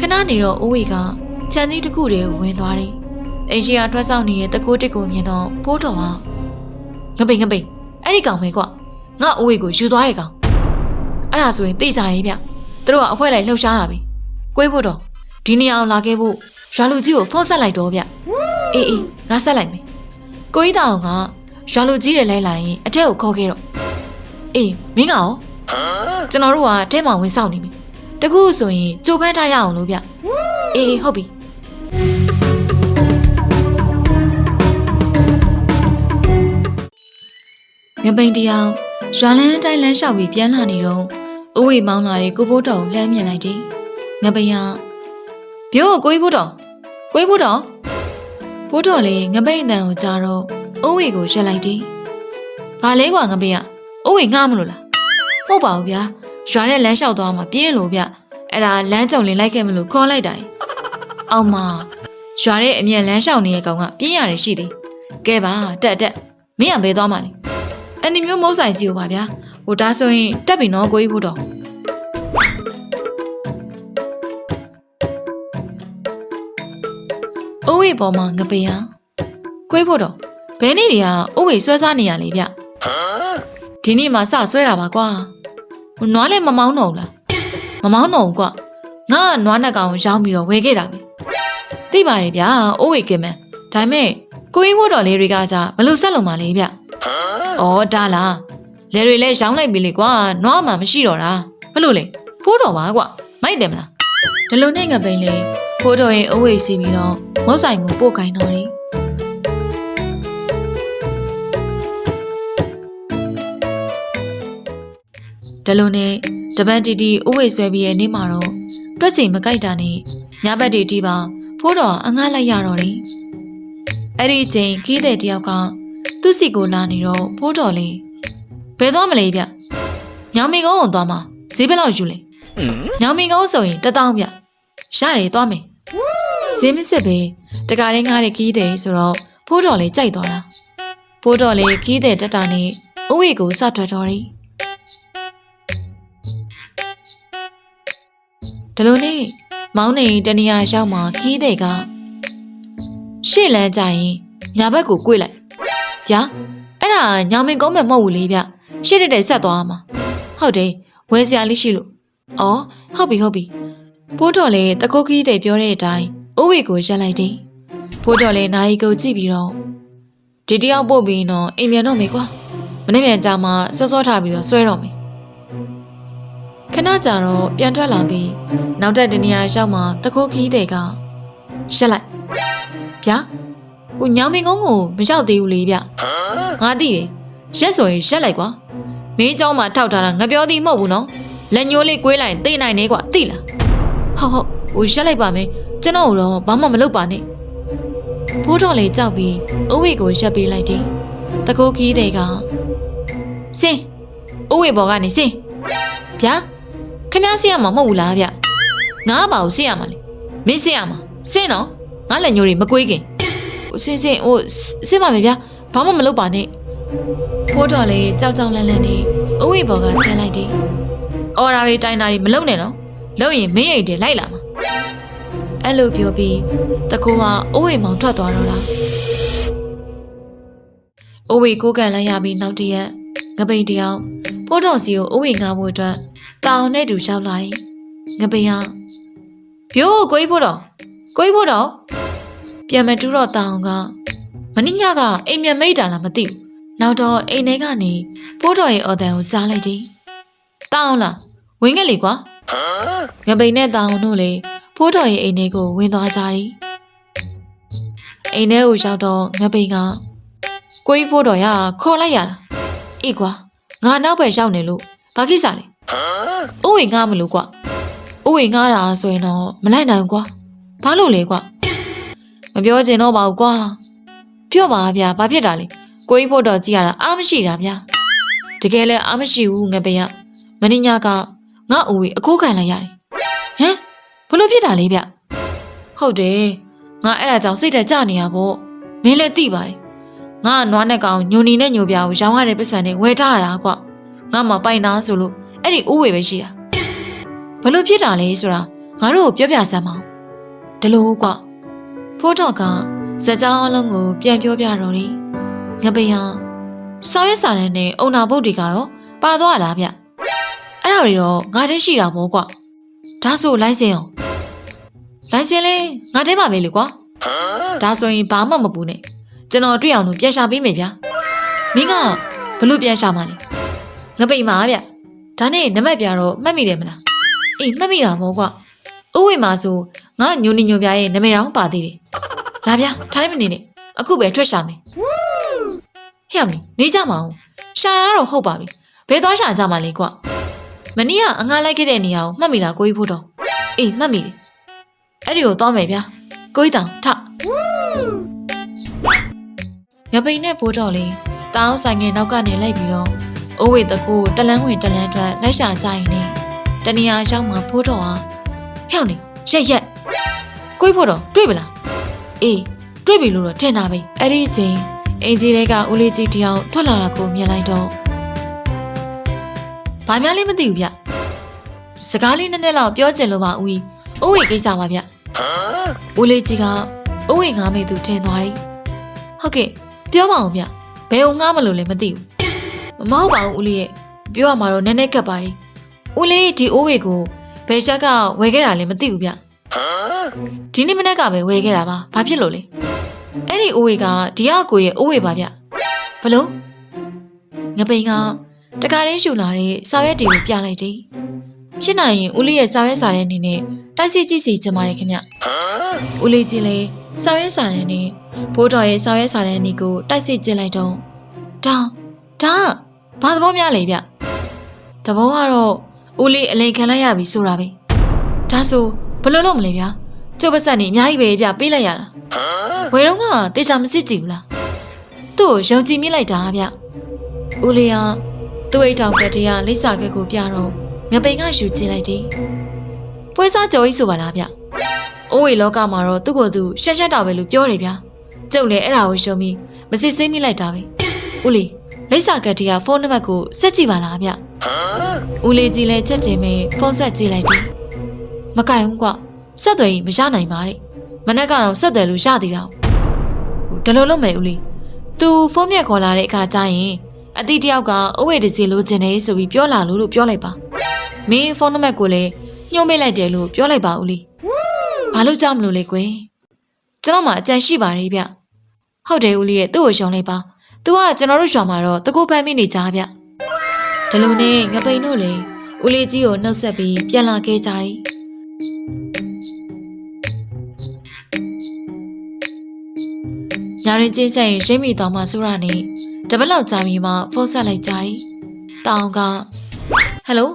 ခဏနေတော့ဦးဝေကခြံစည်းတစ်ခုတည်းကိုဝင်သွားတယ်အင်ဂျီယာထွက်ဆောင်နေတဲ့တကိုးတစ်ကိုမြင်တော့ဖိုးတော်ဟာငပိန်ငပိန်အဲ့ဒီကောင်ပဲကွာငါဦးဝေကိုယူသွားတဲ့ကောင်အဲ့ဒါဆိုရင်သိကြတယ်ဗျသူတို့ကအဖွဲလိုက်လှုပ်ရှားတာပဲကိုေးဖို့တော့ဒီနေရာအောင်လာခဲ့ဖို့ရွာလူကြီးကိုဖုန်းဆက်လိုက်တော့ဗျအေးအေးငါဆက်လိုက်မယ်ကိုကြီးတောင်ကရွာလူကြီးတွေလိုက်လာရင်အထက်ကိုခေါ်ခဲ့တော့အေးမင်းကရောကျွန်တော်တို့ကတဲမောင်ဝင်ဆောင်နေပြီ တကူဆိုရင်ကြိုးပန်းထားရအောင်လို့ဗျအေးအေးဟုတ်ပြီငပိန်တယောက်ရွာလန်းအတိုင်းလမ်းလျှောက်ပြီးပြန်လာနေတော့ဥဝေမောင်းလာတဲ့ကိုဘိုးတော်ကိုလှမ်းမြင်လိုက်တယ်ငပိန်ကဘိုးကိုကိုကြီးဘိုးတော်ကိုကြီးဘိုးတော်ဘိုးတော်လေးငပိန်အတန်ကိုကြားတော့ဥဝေကိုရက်လိုက်တယ်ဘာလဲကွာငပိန်ကဥဝေငှားမလို့လားဟုတ်ပါဘူးဗျာ ရွာနဲ့လမ်းလျှောက်သွားမှာပြင်းလို့ဗျအဲ့ဒါလမ်းကြုံလင်းလိုက်ခဲ့မလို့ခေါ်လိုက်တာ။အောင်မရွာရဲ့အမြန်လမ်းလျှောက်နေတဲ့ကောင်ကပြင်းရတယ်ရှိသေး။ကဲပါတက်တက်မင်းကဘယ်သွားမှလဲ။အဲ့ဒီမျိုးမုတ်ဆိုင်စီကိုပါဗျာ။ဟိုဒါဆိုရင်တက်ပြီနော်ကိုကြီးဖို့တော့။အိုးဝေပေါ်မှာငပေရကိုကြီးဖို့တော့ဘယ်နေ့တွေကအိုးဝေဆွဲစားနေရလေဗျ။ဒီနေ့မှစဆွဲတာပါကွာ။ဟို နွားလည်းမမောင်းတော့ဘူးလား။မမောင်းတော့ဘူးကွငါကနွားနှက်ကောင်ရောင်းပြီးတော့ဝယ်ခဲ့တာပဲသိပါတယ်ဗျာအိုးဝေကင်မန်ဒါပေမဲ့ကိုရင်းဖို့တော်လေးတွေကကြဘလို့ဆက်လုံပါလေဗျဩဒါလားလဲတွေလည်းရောင်းလိုက်ပြီလေကွာနွားမှမရှိတော့တာဘလို့လဲဖိုးတော်ပါကွမိုက်တယ်မလားဒီလိုနဲ့ငပိန်လေဖိုးတော်ရဲ့အဝေးစီပြီးတော့မုတ်ဆိုင်မှုပို့ခိုင်းတော့တယ် ဒီလိုနဲ့တပတ်တီတီဥဝေဆွဲပြီးရဲ့နေ့မှာတော့တွက်ချိန်မကြိုက်တာနဲ့ညဘက်တီတီပါဖိုးတော်အငှားလိုက်ရတော့တယ်အဲ့ဒီချိန်ကီးတဲ့တယောက်ကသူ့စီကိုလာနေတော့ဖိုးတော်လေးဘယ်သွားမလဲဗျညောင်မီကုန်းကိုသွားမှာဈေးဘယ်လောက်ယူလဲညောင်မီကုန်းဆိုရင်တစ်တောင်းဗျရတယ်သွားမယ်ဈေးမစစ်ပဲတကားရင်းငားတဲ့ကီးတဲ့ဆိုတော့ဖိုးတော်လေးကြိုက်သွားတာဖိုးတော်လေးကီးတဲ့တက်တာနဲ့ဥဝေကိုစထွက်တော်တယ် ဒီလိုနဲ့မောင်းနေတနေရာရောက်မှခီးတဲ့ကရှေ့လန်းကြရင်ညာဘက်ကို꿰လိုက်ဗျာအဲ့ဒါညောင်မင်းကုန်းမဲ့မဟုတ်ဘူးလေဗျရှေ့တက်တက်ဆက်သွားမှာဟုတ်တယ်ဝယ်စရာလေးရှိလို့အော်ဟုတ်ပြီဟုတ်ပြီဖိုးတော်လည်းတကုတ်ခီးတဲ့ပြောတဲ့အတိုင်းအိုးဝေကိုရက်လိုက်တယ်ဖိုးတော်လည်းနာယီကိုကြည့်ပြီးတော့ဒီတယောက်ပို့ပြီးတော့အိမ်ပြန်တော့မေကွာမနေ့ပြန်ကြမှာစောစောထားပြီးတော့ဆွဲတော့မေ ခဏကြာတော့ပြန်ထွက်လာပြီး နောက်တက်တနေရာရောက်မှတခိုးခီးတဲ့ကရှက်လိုက်ဗျာဟိုညောင်မင်းကုန်းကိုမရောက်သေးဘူးလေဗျငါသိတယ်ရက်ဆိုရင်ရက်လိုက်ကွာမင်းเจ้าမှာထောက်ထားတာငါပြောသည်မဟုတ်ဘူးနော်လက်ညိုးလေးကွေးလိုက်သိနိုင်နေကွာသိလားဟုတ်ဟုတ်ဟိုရက်လိုက်ပါမယ်ကျွန်တော်တော့ဘာမှမလုပ်ပါနဲ့ဘိုးတော်လေးကြောက်ပြီးအဝေကိုရက်ပေးလိုက်တယ်တခိုးခီးတဲ့ကစင်အဝေဘော်ကနေစင်ဗျာ ခင်ဗျားဆင်းရမှာမဟုတ်ဘူးလားဗျငါကပါကိုဆင်းရမှာလေမင်းဆင်းရမှာဆင်းတော့ငါလက်ညိုးတွေမကွေးခင်ဟိုဆင်းဆင်းဟိုဆင်းပါမယ်ဗျာဘာမှမလုပ်ပါနဲ့ဖိုးတော်လေးကြောက်ကြောက်လန့်လန့်နေအဝိဘော်ကဆင်းလိုက်တယ်အော်ရာတွေတိုင်တာတွေမလုပ်နဲ့နော်လုပ်ရင်မင်းရိတ်တယ်လိုက်လာမှာအဲ့လိုပြောပြီးတကူကအဝိမောင်ထွက်သွားတော့လားအဝိကိုကန်လိုက်ရပြီးနောက်တရက်ငပိန်တယောက်ဖိုးတော်စီကိုအဝိငါဖို့အတွက် တောင်နဲ့တူလျှောက်လာတယ်။ငပိယပြိုးကိုကြီးဖို့တော့ကိုကြီးဖို့တော့ပြန်မတူတော့တောင်ကမင်းညကအိမ်မြန်မိတ်တာလားမသိဘူး။နောက်တော့အိမ်ထဲကနေဖိုးတော်ရဲ့အော်တန်ကိုကြားလိုက်တယ်။တောင်လားဝင်ခဲ့လေကွာ။ငပိနဲ့တောင်တို့လေဖိုးတော်ရဲ့အိမ်ထဲကိုဝင်သွားကြတယ်။အိမ်ထဲကိုရောက်တော့ငပိကကိုကြီးဖို့တော်ရခေါ်လိုက်ရတာ။အေးကွာငါနောက်ပဲရောက်နေလို့ဘာကိစ္စလဲ။ ဥဝေငားမလို့ကွာ။ဥဝေငားတာဆိုရင်တော့မလိုက်နိုင်ဘူးကွာ။ဘာလို့လဲကွာ။မပြောချင်တော့ပါဘူးကွာ။ပြောပါဗျာ။ဘာဖြစ်တာလဲ။ကိုကြီးဖို့တော့ကြည့်ရတာအားမရှိတာဗျာ။တကယ်လဲအားမရှိဘူးငပေရ။မင်းညကငါဥဝေအကိုးခံလိုက်ရတယ်။ဟမ်ဘလို့ဖြစ်တာလဲဗျ။ဟုတ်တယ်။ငါအဲ့ဒါကြောင့်စိတ်တက်ကြနေရပေါ့။မင်းလည်းသိပါတယ်။ငါကနွားနဲ့ကောင်ညိုနီနဲ့ညိုပြာကိုရောင်းရတဲ့ပတ်စံနဲ့ဝယ်ထားရတာကွာ။ငါမှပိုင်သားဆိုလို့ အဲ့ဒီဥဝေပဲရှိတာဘလို့ဖြစ်တာလဲဆိုတာငါတို့ကိုပြောပြစမ်းမအောင်ဒီလိုကွဖိုးတော်ကဇက်ကြောင်းအလုံးကိုပြန်ပြောပြတော့တယ်ငပိဟာစောင်းရစာနဲ့နဲ့အုံနာပုတ်တွေကရောပါသွားလားဗျအဲ့ဒါတွေတော့ငါတည်းရှိတာပေါ့ကွဒါဆိုလိုင်းစင်အောင်လိုင်းစင်လေးငါတဲပါမေးလေကွာဒါဆိုရင်ဘာမှမပူနဲ့ကျွန်တော်တွေ့အောင်လို့ပြန်ရှာပေးမယ်ဗျာမင်းကဘလို့ပြန်ရှာမှာလဲငပိမှာဗျ ဒါနဲ့နမက်ပြတော့မှတ်မိတယ်မလားအေးမှတ်မိတာမို့ကွဥဝေမှာဆိုငါညိုနေညိုပြရဲ့နမည်တော်ပါသေးတယ်လာဗျာထိုင်းမနေနဲ့အခုပဲထွက်ရှာမယ်ဟဲ့အမီနေကြမအောင်ရှာရတော့ဟုတ်ပါပြီဘယ်သွားရှာကြမှာလဲကွမနေ့ကအငှားလိုက်ခဲ့တဲ့နေရာကိုမှတ်မိလားကိုကြီးဖို့တော်အေးမှတ်မိတယ်အဲ့ဒီကိုသွားမယ်ဗျာကိုကြီးတောင်ထငပိန်နဲ့ဘိုးတော်လေးတောင်းဆိုင်ငယ်နောက်ကနေလိုက်ပြီးတော့ အိုးဝေတကူတလန်းဝင်တလန်းထွက်လက်ရှာကြရင်နဲ့တနေရာရောက်မှဘိုးတော်ဟာဟဲ့နေရက်ရက်ကိုကြီးဖို့တော်တွေ့ပလားအေးတွေ့ပြီလို့တော့ထင်တာပဲအဲ့ဒီအချိန်အင်ဂျီတွေကဦးလေးကြီးတယောက်ထွက်လာတာကိုမြင်လိုက်တော့ဘာများလဲမသိဘူးဗျစကားလေးနည်းနည်းလောက်ပြောချင်လို့ပါဦးကြီးအိုးဝေကိစ္စပါဗျဦးလေးကြီးကအိုးဝေငားမိသူထင်သွားတယ်ဟုတ်ကဲ့ပြောပါအောင်ဗျဘယ်အောင်ငားမလို့လဲမသိဘူး မဟုတ်ပါဘူးဦးလေးရဲ့ပြောရမှာတော့နည်းနည်းကပ်ပါလိဦးလေးဒီအိုးဝေကိုဘယ်ချက်ကဝယ်ခဲ့တာလဲမသိဘူးဗျဒီနေ့မနေ့ကပဲဝယ်ခဲ့တာပါဘာဖြစ်လို့လဲအဲ့ဒီအိုးဝေကဒီအကိုရဲ့အိုးဝေပါဗျဘလို့ငပိန်ကတကားလေးရှူလာတဲ့စာရွက်တွေကိုပြလိုက်တယ်ဖြစ်နိုင်ရင်ဦးလေးရဲ့စာရွက်စာတဲ့အနေနဲ့တိုက်စစ်ကြည့်စီချင်ပါတယ်ခင်ဗျဦးလေးကြီးလည်းစာရွက်စာတဲ့နဲ့ဘိုးတော်ရဲ့စာရွက်စာတဲ့အနေကိုတိုက်စစ်ကြည့်လိုက်တော့ဒါဒါ ဘာသဘောများလဲဗျသဘောကတော့ဦးလေးအလိန်ခံလိုက်ရပြီဆိုတာပဲဒါဆိုဘယ်လိုလုပ်မလဲဗျာကျုပ်ပါဆက်နေအများကြီးပဲဗျပေးလိုက်ရတာဝယ်တော့ကတေချာမစစ်ကြည့်ဘူးလားသူ့ကိုယုံကြည်မိလိုက်တာဗျဦးလေးကသူ့အိတ်တောင်ကတည်းကလိပ်စာကက်ကိုပြတော့ငပိန်ကယူကြည့်လိုက်တယ်ပွဲစားကြော်ကြီးဆိုပါလားဗျအိုးဝေလောကမှာတော့သူ့ကိုယ်သူရှက်ရှက်တာပဲလို့ပြောတယ်ဗျာကျုပ်လည်းအဲ့ဒါကိုရှုံပြီးမစစ်စိမ့်မိလိုက်တာပဲဦးလေး လိပ်စာကက်တည်းကဖုန်းနံပါတ်ကိုဆက်ကြည့်ပါလားဗျဦးလေးကြီးလည်းချက်ချင်းပဲဖုန်းဆက်ကြည့်လိုက်တယ်မကင်ဘူးကွဆက်သွယ်ရင်မရနိုင်ပါတဲ့မနက်ကတော့ဆက်သွယ်လို့ရသေးတာဟိုဒါလိုလုပ်မယ်ဦးလေး तू ဖုန်းမြက်ခေါ်လာတဲ့အခါကျရင်အတိတယောက်ကအဝိတစီလိုချင်တယ်ဆိုပြီးပြောလာလို့လို့ပြောလိုက်ပါမင်းဖုန်းနံပါတ်ကိုလည်းညှို့မိလိုက်တယ်လို့ပြောလိုက်ပါဦးလေးဘာလို့ကြောက်မလို့လဲကွယ်ကျွန်တော်မှအကြံရှိပါတယ်ဗျဟုတ်တယ်ဦးလေးရဲ့သူ့ကိုရှောင်လိုက်ပါ तू ကကျွန်တော်တို့ရွာမှာတော့တကူပန်းမိနေကြဗျဒီလိုနဲ့ငပိန်တို့လည်းဦးလေးကြီးကိုနှုတ်ဆက်ပြီးပြန်လာခဲ့ကြတယ်ညရင်ချင်းဆက်ရင်ရိမ့်မိသွားမှဆိုရနေတပတ်လောက်ကြာပြီးမှဖုန်းဆက်လိုက်ကြတယ်။တောင်ကဟယ်လို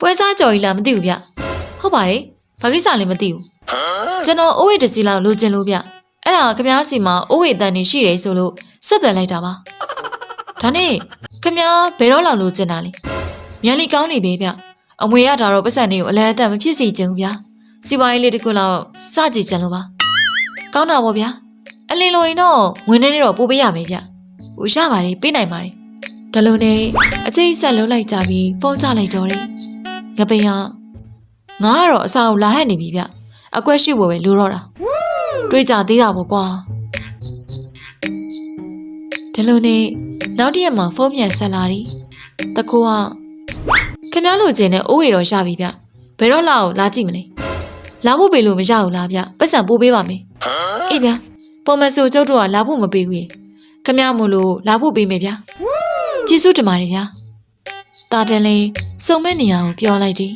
ပွဲစားကြော်ကြီးလားမသိဘူးဗျ။ဟုတ်ပါတယ်။ဘာကိစ္စလဲမသိဘူး။ကျွန်တော်အိုးဝေးတစ်စီလောက်လိုချင်လို့ဗျ။အဲ့ဒါခမားစီမှာအိုးဝေးတန်နေရှိတယ်ဆိုလို့ ဆက်သွယ်လိုက်တာပါ။ဒါနဲ့ခမားဘယ်တော့လောက်လိုချင်တာလဲ။မြန်လီကောင်းနေပြီဗျ။အမွေရတာတော့ပတ်စံတွေကိုအလဲအသက်မဖြစ်စီချင်ဘူးဗျာ။စီပွားရေးလေးတစ်ခုလောက်စကြည့်ချင်လို့ပါ။ကောင်းတာပေါ့ဗျာ။အလင်းလိုရင်တော့ဝင်နေနေတော့ပို့ပေးရမယ်ဗျ။ဟိုရပါတယ်ပေးနိုင်ပါတယ်။ဒါလိုနဲ့အကျိတ်ဆက်လုံးလိုက်ကြပြီးဖုန်းချလိုက်တော့တယ်။ငပိန်ကငါကတော့အစာကိုလာဟက်နေပြီဗျ။အကွက်ရှိဖို့ပဲလိုတော့တာ။တွေးကြသေးတာပေါ့ကွာ။ ဒါလိုနဲ့နောက်တစ်ရက်မှာဖုန်းပြန်ဆက်လာတယ်။တကူကခင်ဗျားလိုချင်တဲ့အိုးဝေတော့ရပြီဗျ။ဘယ်တော့လာအောင်လာကြည့်မလဲ။လာဖို့ပေးလို့မရဘူးလားဗျ။ပတ်စံပို့ပေးပါမယ်။အေးဗျာ။ပုံမဆိုကျုပ်တို့ကလာဖို့မပေးဘူးရေ။ခမရမို့လို့လာဖို့ပေးမယ်ဗျာကျေးဇူးတင်ပါတယ်ဗျာတာတန်လေးစုံမဲ့နေရာကိုပြောလိုက်တယ်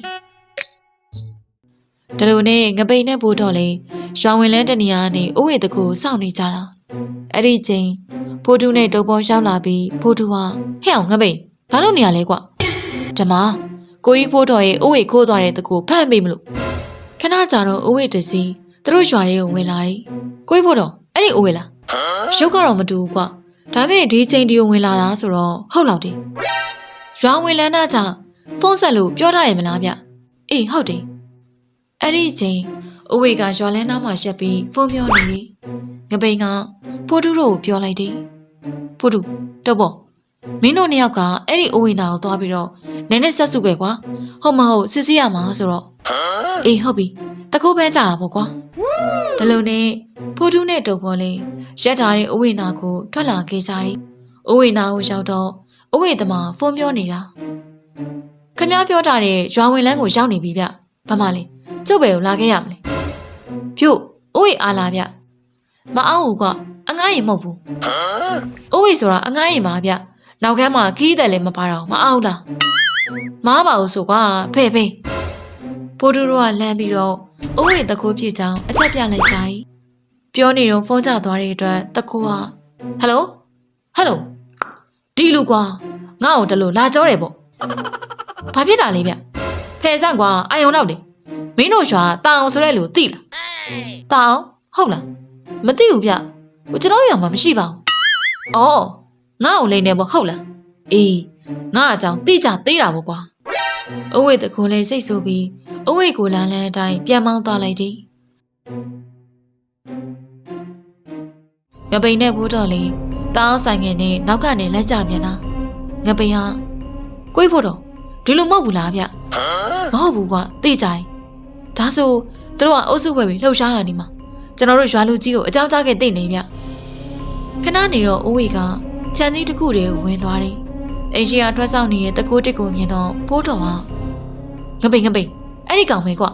ဒါလိုနဲ့ငပိန်နဲ့ဘိုးတော်လေးရွာဝင်လဲတဲ့နေရာကနေဥဝေတကူစောင့်နေကြတာအဲ့ဒီချိန် ဖိုးတူနဲ့တုပ်ပေါ်ရောက်လာပြီးဖိုးတူကဟဲ့အောင်ငပိန်ဘာလုပ်နေရလဲကွဓမ္မကိုကြီးဖိုးတော်ရဲ့ဥဝေခိုးသွားတဲ့တကူဖမ်းမိမလို့ခဏကြာတော့ဥဝေတစီသူတို့ရွာတွေကိုဝင်လာတယ်ကိုကြီးဖိုးတော်အဲ့ဒီဥဝေလားရုပ်ကတော့မတူဘူးကွဒါပေမဲ့ဒီချိန်ဒီကိုဝင်လာတာဆိုတော့ဟုတ်လောက်တယ်။ရွာဝင်လန်းတာကြောင့်ဖုန်းဆက်လို့ပြောထားရမလားဗျ။အေးဟုတ်တယ်။အဲ့ဒီချိန်အဝေကရွာလန်းသားမှာရှက်ပြီးဖုန်းပြောနေတယ်။ငပိန်ကဖိုးတူတို့ကိုပြောလိုက်တယ်။ ဖိုးတူတော့ပေါ့မင်းတို့နှစ်ယောက်ကအဲ့ဒီအဝေနာကိုသွားပြီးတော့နည်းနည်းဆက်စုခဲ့ကွာ။ဟုတ်မဟုတ်စစ်စစ်ရမှာဆိုတော့အေးဟုတ်ပြီတကူပဲကြတာပေါ့ကွာဒါလိုနဲ့ဖိုးထုနဲ့တုပ်ပေါ်လေးရက်ထားတဲ့အဝိနာကိုထွက်လာခဲ့ကြတယ်အဝိနာကိုရောက်တော့အဝိသမားဖုန်းပြောနေတာခမ ्या ပြောထားတဲ့ရွာဝင်လန်းကိုရောက်နေပြီဗျဘာမှလဲကျုပ်ပဲကိုလာခဲ့ရမလဲဖြို့အဝိအားလာဗျမအောင်ဘူးက အငားရင်မဟုတ်ဘူးအဝိဆိုတာအငားရင်ပါဗျနောက်ကမ်းမှာခီးတယ်လည်းမပါတော့မအောင်လားမားပါဘူးဆိုကွာဖဲ့ဖဲ့ပိုတူတို့ကလမ်းပြီးတော့အဝိတခိုးဖြစ်ကြောင်းအချက်ပြလိုက်ကြတယ်။ပြောနေတော့ဖုန်းကျသွားတဲ့အတွက်တခိုးကဟယ်လိုဟယ်လိုဒီလူကွာငါ့ကိုတလို့လာကြောတယ်ပေါ့။ဘာဖြစ်တာလဲဗျ။ဖယ်ဆန့်ကွာအာယုံတော့လေမင်းတို့ရွာတာအောင်ဆိုတဲ့လူသိလား။တာအောင်ဟုတ်လား။မသိဘူးဗျ။ဟို ကျွန်တော်ရွာမှာမရှိပါဘူး။အော်ငါ့ကိုလိန်နေပေါ့ဟုတ်လား။အေးငါအကြောင်းသိကြသေးတာပေါ့ကွာ။အဝိတခိုးလေးစိတ်ဆိုးပြီးအဝိတ်ကိုလမ်းလန်းအတိုင်းပြန်မောင်းသွားလိုက်သည်ငပိန်နဲ့ဘိုးတော်လေးတောင်းဆိုင်ငယ်နဲ့နောက်ကနေလက်ကြပြန်တာငပိန်ဟာကိုယ်ဖို့တော့ဒီလိုမဟုတ်ဘူးလားဗျမဟုတ်ဘူးကွာသိကြတယ်ဒါဆိုသူတို့ကအုပ်စုဝဲပြီးလှုပ်ရှားရနေမှာ ကျွန်တော်တို့ရွာလူကြီးကိုအကြောင်းကြားခဲ့သိနေဗျခဏနေတော့အဝိတ်ကခြံစည်းတစ်ခုတည်းကိုဝင်သွားတယ်အင်ဂျီယာထွက်ဆောင်နေတဲ့တကိုးတစ်ကိုမြင်တော့ဘိုးတော်ဟာငပိန်ငပိန်အဲ့ဒီကောင်ပဲကွာ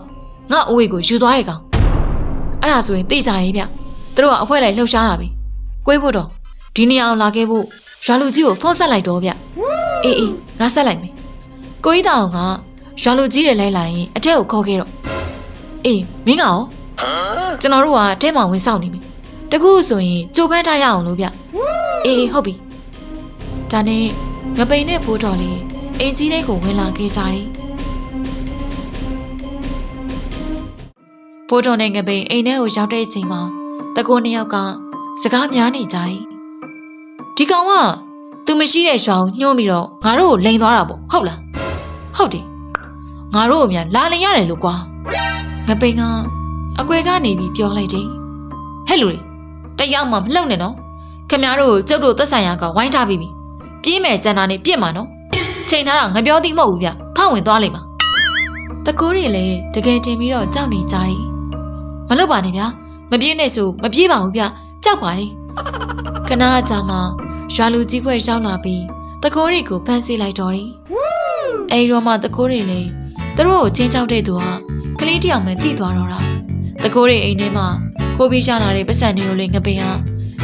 ငါအဝေးကိုယူသွားတဲ့ကောင်အဲ့ဒါဆိုရင်သိကြတယ်ဗျသူတို့ကအဖွဲလိုက်လှုပ်ရှားတာပဲကိုွေးဖို့တော့ဒီနေရာအောင်လာခဲ့ဖို့ရွာလူကြီးကိုဖုန်းဆက်လိုက်တော့ဗျအေးအေးငါဆက်လိုက်မယ်ကိုကြီးတောင်ကရွာလူကြီးတွေလိုက်လာရင်အထက်ကိုခေါ်ခဲ့တော့အေးမင်းကရော ကျွန်တော်တို့ကတဲမောင်ဝင်ဆောင်နေပြီတကူဆိုရင်ကြိုးပန်းထားရအောင်လို့ဗျအေးအေးဟုတ်ပြီဒါနဲ့ငပိန်နဲ့ဖိုးတော်လေးအင်ကြီးလေးကိုဝင်လာခဲ့ကြတယ်ဖိုးတော်နဲ့ငပိန်အိမ်ထဲကိုရောက်တဲ့အချိန်မှာတကိုးနှစ်ယောက်ကစကားများနေကြတယ်။ဒီကောင်ကသူမရှိတဲ့ရွာကိုညှိုးပြီးတော့ငါတို့ကိုလိန်သွားတာပေါ့ဟုတ်လား။ဟုတ်တယ်။ငါတို့ကိုမြန်လာလင်ရတယ်လို့ကွာ။ငပိန်က အကွယ်ကနေပြီးပြောလိုက်တယ်။ဟဲ့လူတွေတရားမှမလှုပ်နဲ့နော်။ခင်ဗျားတို့ကျုပ်တို့သက်ဆိုင်ရာကဝိုင်းထားပြီးပြီ။ပြေးမယ်ကြံတာနဲ့ပြစ်မှာနော်။ချိန်ထားတာငပြောသည်မဟုတ်ဘူးဗျ။ဖောက်ဝင်သွားလိမ့်မှာ။တကိုးတွေလည်းတကယ်တင်ပြီးတော့ကြောက်နေကြတယ်။မလုပ်ပါနဲ့ဗျာမပြေးနဲ့ဆိုမပြေးပါဘူးဗျကြောက်ပါလေခဏအကြာမှာရွာလူကြီးခွဲရောက်လာပြီးတကိုးတွေကိုဖမ်းဆီးလိုက်တော့တယ်အဲဒီတော့မှတကိုးတွေလေသူတို့ကိုချင်းချောက်တဲ့သူကကလေးတစ်ယောက်မှတိသွားတော့တာ တကိုးတွေအိမ်ထဲမှာကိုပြီးရှာလာတဲ့ပတ်စံတွေကိုလေငပင်ဟာ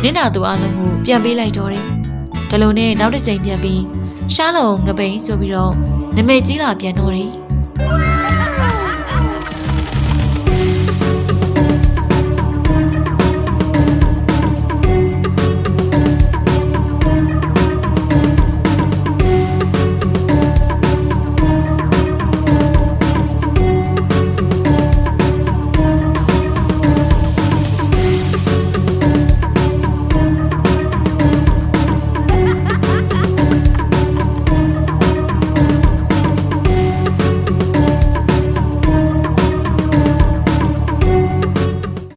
နင့်နာသူအလုံးကိုပြန်ပေးလိုက်တော့တယ်ဒါလိုနဲ့နောက်တစ်ချိန်ပြန်ပြီးရှားလုံးငပိန်ဆိုပြီးတော့နမိတ်ကြီးလာပြန်တော့တယ်